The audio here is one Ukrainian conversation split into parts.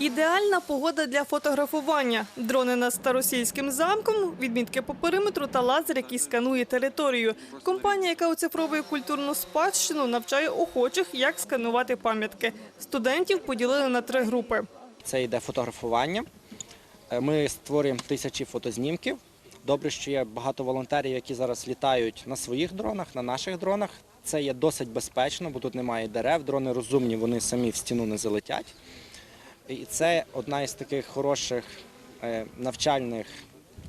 Ідеальна погода для фотографування. Дрони над старосільським замком, відмітки по периметру та лазер, який сканує територію. Компанія, яка оцифровує культурну спадщину, навчає охочих, як сканувати пам'ятки. Студентів поділили на три групи. Це йде фотографування. Е, Ми створюємо тисячі фотознімків. Добре, що є багато волонтерів, які зараз літають на своїх дронах, на наших дронах. Це є досить безпечно, бо тут немає дерев. Дрони розумні, вони самі в стіну не залетять. І це одна із таких хороших е, навчальних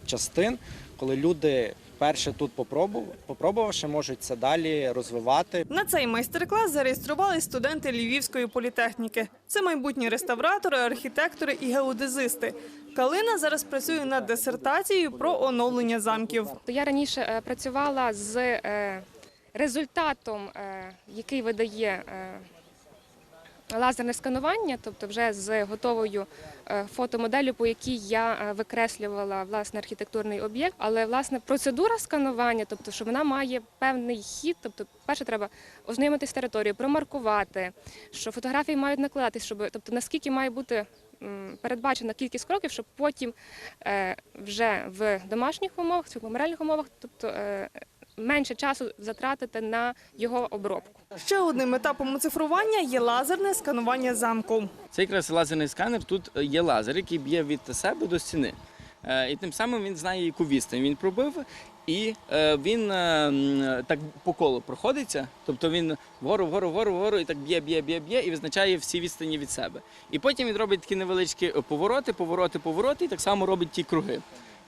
частин, коли люди перше тут попробував- попробувавши, можуть це далі розвивати. На цей майстер-клас зареєстрували студенти Львівської політехніки. Це майбутні реставратори, архітектори і геодезисти. Калина зараз працює над дисертацією про оновлення замків. Я раніше е, працювала з е, результатом, який видає лазерне сканування, тобто вже з готовою е, фотомоделлю, по якій я е, викреслювала власне архітектурний об'єкт. Але власне процедура сканування, тобто що вона має певний хід, тобто, перше треба ознайомитись з територією, промаркувати, що фотографії мають накладатись, щоб тобто наскільки має бути передбачена кількість кроків, щоб потім е, вже в домашніх умовах, в меморіальних умовах, тобто менше часу затратити на його обробку. Ще одним етапом оцифрування є лазерне сканування замку. Це якраз лазерний сканер. Тут є лазер, який б'є від себе до стіни. Е, І тим самим він знає, яку відстань він пробив, і е, він е, так по колу проходиться. Тобто він вгору, вгору, вгору, вгору, і так б'є, б'є, б'є, б'є, і визначає всі відстані від себе. І потім він робить такі невеличкі повороти, повороти, повороти, і так само робить ті круги.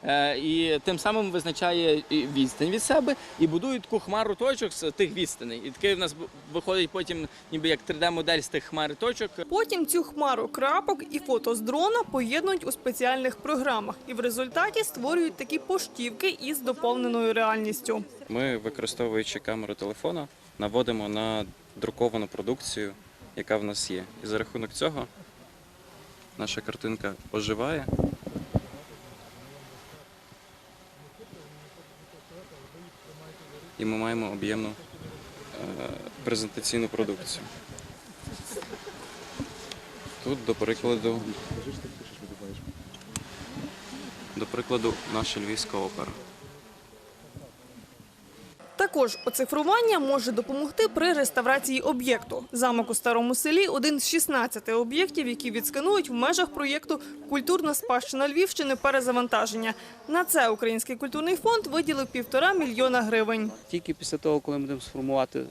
Е, І тим самим визначає відстань від себе і будує таку хмару точок з тих відстаней. І такий в нас виходить потім, ніби як 3D-модель з тих хмари точок. Потім цю хмару крапок і фото з дрона поєднують у спеціальних програмах і в результаті створюють такі поштівки із доповненою реальністю. Ми, використовуючи камеру телефона, наводимо на друковану продукцію, яка в нас є. І за рахунок цього наша картинка оживає. І ми маємо об'ємну е, презентаційну продукцію. Тут, до прикладу, до прикладу, наша львівська опера. Також оцифрування може допомогти при реставрації об'єкту. Замок у старому селі один з 16 об'єктів, які відсканують в межах проєкту Культурна спадщина Львівщини перезавантаження. На це Український культурний фонд виділив півтора мільйона гривень. Тільки після того, коли ми будемо сформувати,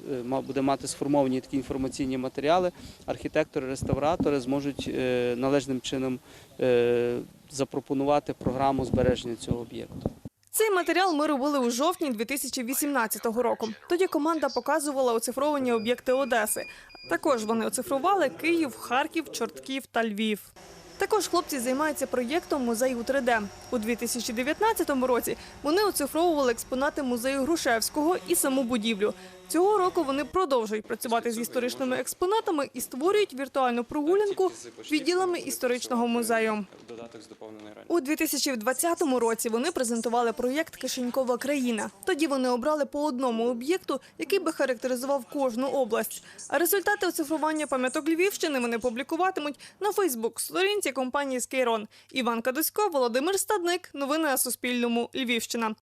е, мати сформовані такі інформаційні матеріали, архітектори, реставратори зможуть е, належним чином е, запропонувати програму збереження цього об'єкту. Цей матеріал ми робили у жовтні 2018 року. Тоді команда показувала оцифровані об'єкти Одеси. Також вони оцифрували Київ, Харків, Чортків та Львів. Також хлопці займаються проєктом музей у 3D. У 2019 році вони оцифровували експонати музею Грушевського і саму будівлю. Цього року вони продовжують працювати з історичними експонатами і створюють віртуальну прогулянку відділами історичного музею. У 2020 році вони презентували проєкт Кишенькова країна. Тоді вони обрали по одному об'єкту, який би характеризував кожну область. А результати оцифрування пам'яток Львівщини вони публікуватимуть на Фейсбук сторінці компанії Скейрон. Іван Кадусько, Володимир Стадник. Новини на Суспільному. Львівщина.